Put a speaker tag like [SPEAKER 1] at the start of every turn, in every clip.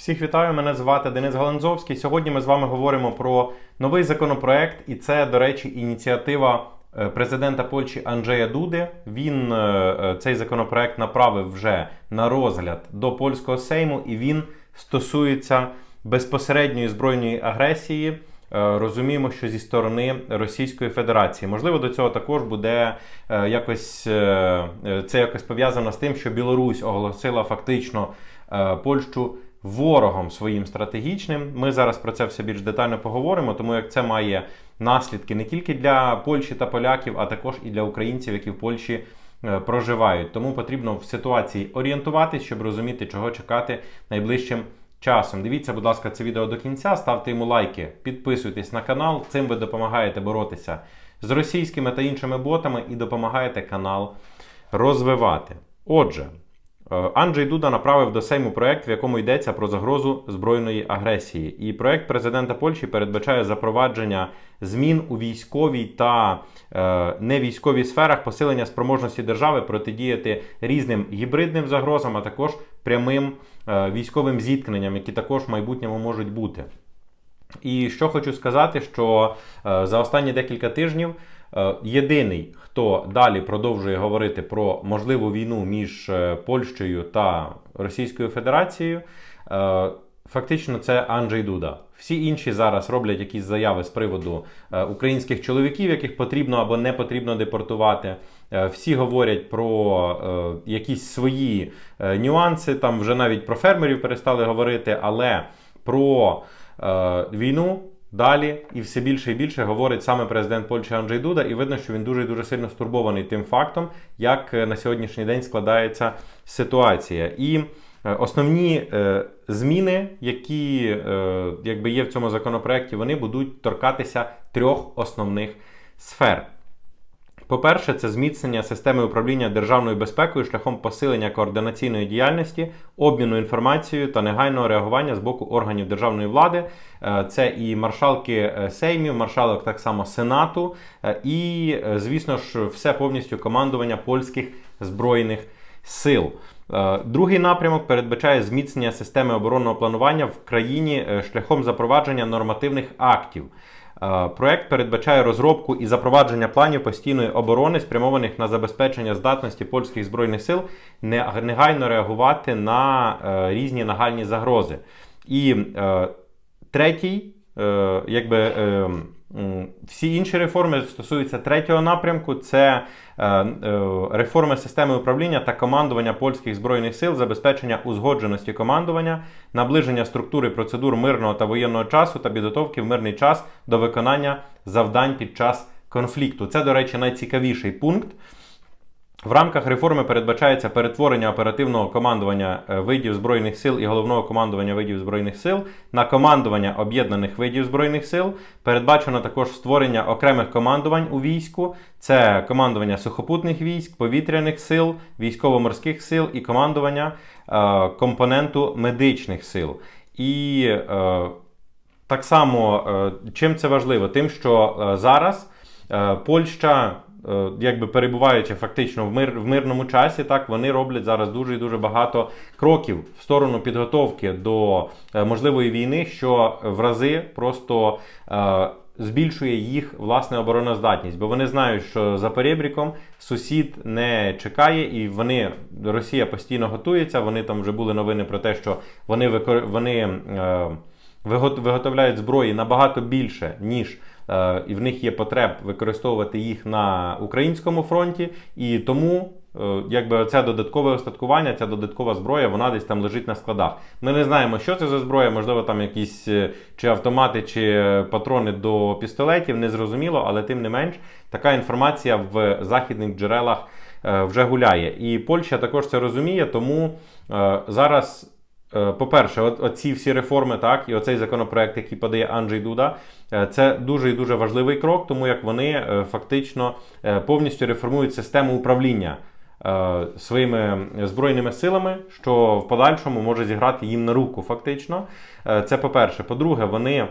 [SPEAKER 1] Всіх вітаю, мене звати Денис Галанзовський. Сьогодні ми з вами говоримо про новий законопроект, і це, до речі, ініціатива е, президента Польщі Анджея Дуди. Він е, е, цей законопроект направив вже на розгляд до польського сейму, і він стосується безпосередньої збройної агресії. Розуміємо, що зі сторони Російської Федерації можливо до цього також буде якось це якось пов'язано з тим, що Білорусь оголосила фактично Польщу ворогом своїм стратегічним. Ми зараз про це все більш детально поговоримо, тому як це має наслідки не тільки для Польщі та поляків, а також і для українців, які в Польщі е, проживають. Тому потрібно в ситуації орієнтуватись, щоб розуміти, чого чекати найближчим часом. Дивіться, будь ласка, це відео до кінця, ставте йому лайки, підписуйтесь на канал. Цим ви допомагаєте боротися з російськими та іншими ботами і допомагаєте канал розвивати. Отже. Е, Анджей Дуда направив до Сейму проект, в якому йдеться про загрозу збройної агресії. І проект президента Польщі передбачає запровадження змін у військовій та е, невійськовій сферах, посилення спроможності держави протидіяти різним гібридним загрозам, а також прямим е, військовим зіткненням, які також в майбутньому можуть бути. І що хочу сказати, що е, за останні декілька тижнів єдиний, хто далі продовжує говорити про можливу війну між е, Польщею та Російською Федерацією, е, фактично це Анджей Дуда. Всі інші зараз роблять якісь заяви з приводу е, українських чоловіків, яких потрібно або не потрібно депортувати. Е, Всі говорять про е, якісь свої е, нюанси. Там вже навіть про фермерів перестали говорити, але про е, війну далі і все більше і більше говорить саме президент Польщі Анджей Дуда, і видно, що він дуже дуже сильно стурбований тим фактом, як е, на сьогоднішній день складається ситуація. І е, основні е, зміни, які якби є в цьому законопроекті, вони будуть торкатися трьох основних сфер. По-перше, це зміцнення системи управління державною безпекою шляхом посилення координаційної діяльності, обміну інформацією та негайного реагування з боку органів державної влади. Е, Це і маршалки е, Сеймів, маршалок так само Сенату, е, і, звісно ж, все повністю командування польських збройних сил. Другий напрямок передбачає зміцнення системи оборонного планування в країні шляхом запровадження нормативних актів. Е, Проект передбачає розробку і запровадження планів постійної оборони, спрямованих на забезпечення здатності польських збройних сил негайно реагувати на е, різні нагальні загрози. І е, третій, якби. Всі інші реформи стосуються третього напрямку: це е, е, реформи системи управління та командування польських збройних сил, забезпечення узгодженості командування, наближення структури процедур мирного та воєнного часу та підготовки в мирний час до виконання завдань під час конфлікту. Це, до речі, найцікавіший пункт. В рамках реформи передбачається перетворення оперативного командування е, видів збройних сил і головного командування видів збройних сил на командування об'єднаних видів збройних сил. Передбачено також створення окремих командувань у війську: це командування сухопутних військ, повітряних сил, військово-морських сил і командування е, компоненту медичних сил. І е, так само, е, чим це важливо? Тим, що е, зараз е, Польща, якби перебуваючи фактично в, мир, в мирному часі, так вони роблять зараз дуже і дуже багато кроків в сторону підготовки до е, можливої війни, що в рази просто. е, Збільшує їх власне обороноздатність, бо вони знають, що за перебріком сусід не чекає, і вони Росія постійно готується. Вони там вже були новини про те, що вони викор... вони е, виготовляють зброї набагато більше, ніж е, і в них є потреб використовувати їх на українському фронті, і тому. е, Якби це додаткове остаткування, ця додаткова зброя, вона десь там лежить на складах. Ми не знаємо, що це за зброя, можливо, там якісь е, чи автомати, чи е, патрони до пістолетів, не зрозуміло, але тим не менш, така інформація в західних джерелах е, вже гуляє. І Польща також це розуміє, тому е, зараз. Е, По-перше, от, оці всі реформи, так, і оцей законопроект, який подає Анджей Дуда, е, це дуже і дуже важливий крок, тому як вони е, фактично повністю реформують систему управління своїми збройними силами, що в подальшому може зіграти їм на руку, фактично. Це по-перше. По-друге, вони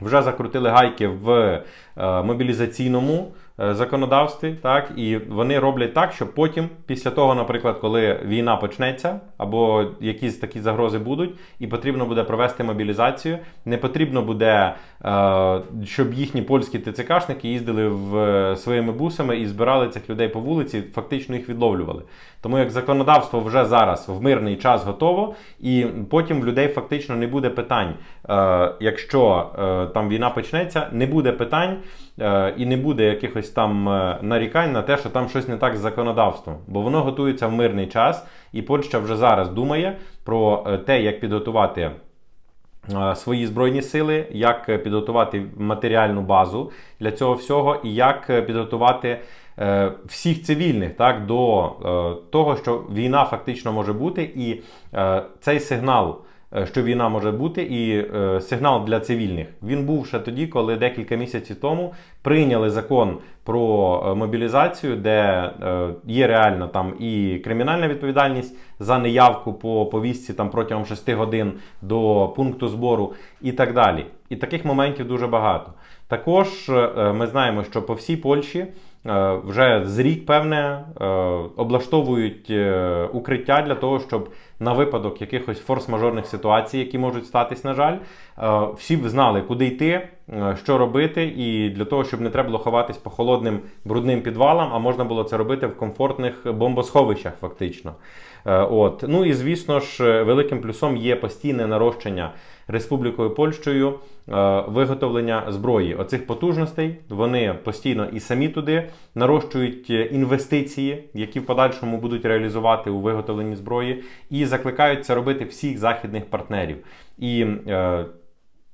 [SPEAKER 1] вже закрутили гайки в мобілізаційному законодавстві, так і вони роблять так, що потім, після того, наприклад, коли війна почнеться, або якісь такі загрози будуть, і потрібно буде провести мобілізацію, не потрібно буде, е, щоб їхні польські ТЦКшники їздили в е, своїми бусами і збирали цих людей по вулиці, фактично їх відловлювали. Тому як законодавство вже зараз в мирний час готово, і потім в людей фактично не буде питань. Е, якщо е, там війна почнеться, не буде питань е, і не буде якихось там е, нарікань на те, що там щось не так з законодавством, бо воно готується в мирний час, і Польща вже зараз думає про е, те, як підготувати. е, Свої збройні сили, як е, підготувати матеріальну базу для цього всього, і як е, підготувати е, всіх цивільних так, до е, того, що війна фактично може бути, і е, цей сигнал, е, що війна може бути, і е, сигнал для цивільних, він був ще тоді, коли декілька місяців тому прийняли закон про е, мобілізацію, де е, є реальна там і кримінальна відповідальність за неявку по повістці там протягом 6 годин до пункту збору і так далі. І таких моментів дуже багато. Також е, ми знаємо, що по всій Польщі е, вже з рік, певне, е, облаштовують е, укриття для того, щоб на випадок якихось форс-мажорних ситуацій, які можуть статись, на жаль, е, всі б знали, куди йти, е, що робити, і для того, щоб не треба було ховатись по холодним брудним підвалам, а можна було це робити в комфортних бомбосховищах, фактично. Е, От. Ну і звісно ж, е, великим плюсом є постійне нарощення Республікою Польщею е, виготовлення зброї. Оцих потужностей вони постійно і самі туди нарощують е, інвестиції, які в подальшому будуть реалізувати у виготовленні зброї, і закликають це робити всіх західних партнерів. І е,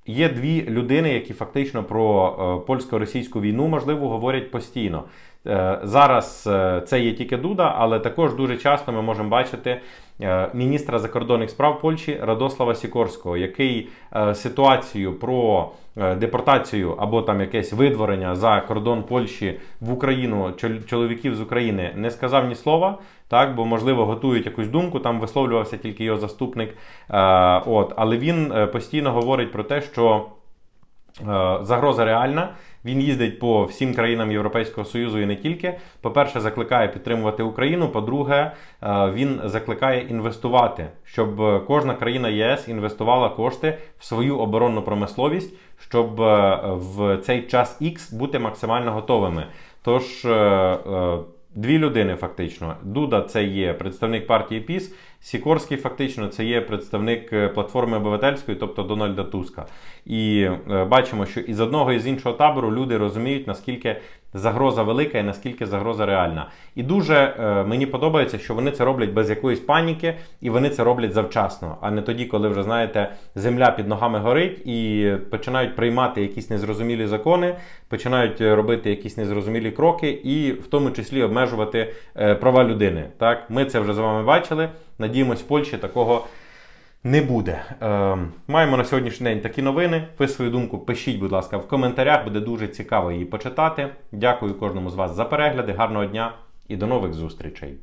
[SPEAKER 1] Є дві людини, які фактично про польсько-російську війну можливо говорять постійно. Е, Зараз е, це є тільки Дуда, але також дуже часто ми можемо бачити е, міністра закордонних справ Польщі Радослава Сікорського, який ситуацію про депортацію або там якесь видворення за кордон Польщі в Україну чол- чоловіків з України не сказав ні слова. Так, бо можливо готують якусь думку, там висловлювався тільки його заступник. От, але він постійно говорить про те, що Загроза реальна. Він їздить по всім країнам Європейського Союзу і не тільки. По-перше, закликає підтримувати Україну. По-друге, е, він закликає інвестувати, щоб е, кожна країна ЄС інвестувала кошти в свою оборонну промисловість, щоб е, в цей час X бути максимально готовими. Тож. е, е, Дві людини фактично. Дуда це є представник партії ПІС, Сікорський фактично це є представник е, платформи обивательської, тобто Дональда Туска. І е, бачимо, що із одного і з іншого табору люди розуміють, наскільки загроза велика і наскільки загроза реальна. І дуже е, мені подобається, що вони це роблять без якоїсь паніки, і вони це роблять завчасно, а не тоді, коли вже знаєте, земля під ногами горить і починають приймати якісь незрозумілі закони, починають е, робити якісь незрозумілі кроки, і в тому числі обмежувати е, права людини. Так, ми це вже з вами бачили. Надіємось, в Польщі такого не буде. Е, маємо на сьогоднішній день такі новини. Ви свою думку пишіть, будь ласка, в коментарях. Буде дуже цікаво її почитати. Дякую кожному з вас за перегляди. Гарного дня і до нових зустрічей.